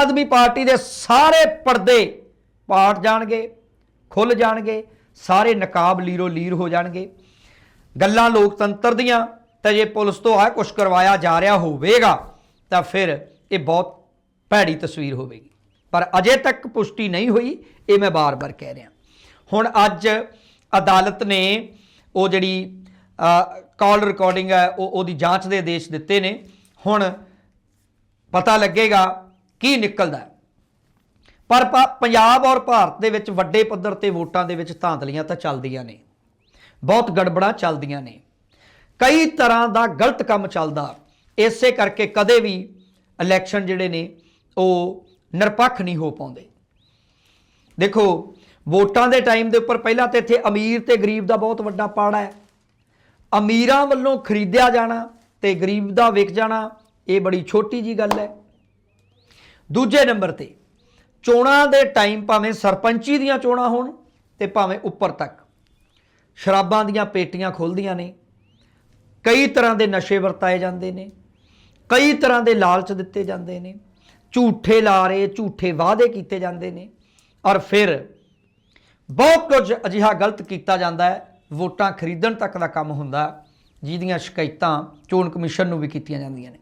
ਆਦਮੀ party ਦੇ ਸਾਰੇ ਪਰਦੇ ਪਾਟ ਜਾਣਗੇ ਖੁੱਲ ਜਾਣਗੇ, ਸਾਰੇ ਨਕਾਬ ਲੀਰੋ ਲੀਰ ਹੋ ਜਾਣਗੇ। ਗੱਲਾਂ ਲੋਕਤੰਤਰ ਦੀਆਂ, ਤਾਂ ਜੇ ਪੁਲਿਸ ਤੋਂ ਆ ਕੁਝ ਕਰਵਾਇਆ ਜਾ ਰਿਹਾ ਹੋਵੇਗਾ, ਤਾਂ ਫਿਰ ਇਹ ਬਹੁਤ ਭੈੜੀ ਤਸਵੀਰ ਹੋਵੇਗੀ। ਪਰ ਅਜੇ ਤੱਕ ਪੁਸ਼ਟੀ ਨਹੀਂ ਹੋਈ, ਇਹ ਮੈਂ ਬਾਰ-ਬਾਰ ਕਹਿ ਰਿਹਾ। ਹੁਣ ਅੱਜ ਅਦਾਲਤ ਨੇ ਉਹ ਜਿਹੜੀ ਕਾਲ ਰਿਕਾਰਡਿੰਗ ਹੈ, ਉਹ ਉਹਦੀ ਜਾਂਚ ਦੇ ਆਦੇਸ਼ ਦਿੱਤੇ ਨੇ। ਹੁਣ ਪਤਾ ਲੱਗੇਗਾ ਕੀ ਨਿਕਲਦਾ ਹੈ। ਪਰ ਪ- ਪੰਜਾਬ ਔਰ ਭਾਰਤ ਦੇ ਵਿੱਚ ਵੱਡੇ ਪੱਧਰ ਤੇ ਵੋਟਾਂ ਦੇ ਵਿੱਚ ਧਾਂਦਲੀਆਂ ਤਾਂ ਚੱਲਦੀਆਂ ਨੇ। ਬਹੁਤ ਗੜਬੜਾਂ ਚੱਲਦੀਆਂ ਨੇ। ਕਈ ਤਰ੍ਹਾਂ ਦਾ ਗਲਤ ਕੰਮ ਚੱਲਦਾ। ਇਸੇ ਕਰਕੇ ਕਦੇ ਵੀ ਇਲੈਕਸ਼ਨ ਜਿਹੜੇ ਨੇ, ਉਹ ਨਿਰਪੱਖ ਨਹੀਂ ਹੋ ਪਾਉਂਦੇ। ਦੇਖੋ, ਵੋਟਾਂ ਦੇ ਟਾਈਮ ਦੇ ਉੱਪਰ ਪਹਿਲਾਂ ਤੇ ਇੱਥੇ ਅਮੀਰ ਤੇ ਗਰੀਬ ਦਾ ਬਹੁਤ ਵੱਡਾ ਪਾੜਾ ਹੈ। ਅਮੀਰਾਂ ਵੱਲੋਂ ਖਰੀਦਿਆ ਜਾਣਾ ਤੇ ਗਰੀਬ ਦਾ ਵਿਕ ਜਾਣਾ, ਇਹ ਬੜੀ ਛੋਟੀ ਜੀ ਗੱਲ ਹੈ। ਦੂਜੇ ਨੰਬਰ ਤੇ, ਚੋਣਾਂ ਦੇ ਟਾਈਮ ਭਾਵੇਂ ਸਰਪੰਚੀ ਦੀਆਂ ਚੋਣਾਂ ਹੋਣ ਤੇ ਭਾਵੇਂ ਉੱਪਰ ਤੱਕ। ਸ਼ਰਾਬਾਂ ਦੀਆਂ ਪੇਟੀਆਂ ਖੁੱਲਦੀਆਂ ਨੇ, ਕਈ ਤਰ੍ਹਾਂ ਦੇ ਨਸ਼ੇ ਵਰਤਾਏ ਜਾਂਦੇ ਨੇ, ਕਈ ਤਰ੍ਹਾਂ ਦੇ ਲਾਲਚ ਦਿੱਤੇ ਜਾਂਦੇ ਨੇ, ਝੂਠੇ ਲਾਰੇ ਝੂਠੇ ਵਾਅਦੇ ਕੀਤੇ ਜਾਂਦੇ ਨੇ, ਔਰ ਫਿਰ ਬਹੁਤ ਕੁਝ ਅਜਿਹਾ ਗਲਤ ਕੀਤਾ ਜਾਂਦਾ ਹੈ, ਵੋਟਾਂ ਖਰੀਦਣ ਤੱਕ ਦਾ ਕੰਮ ਹੁੰਦਾ ਜਿਹਦੀਆਂ ਸ਼ਿਕਾਇਤਾਂ ਚੋਣ ਕਮਿਸ਼ਨ ਨੂੰ ਵੀ ਕੀਤੀਆਂ ਜਾਂਦੀਆਂ ਨੇ।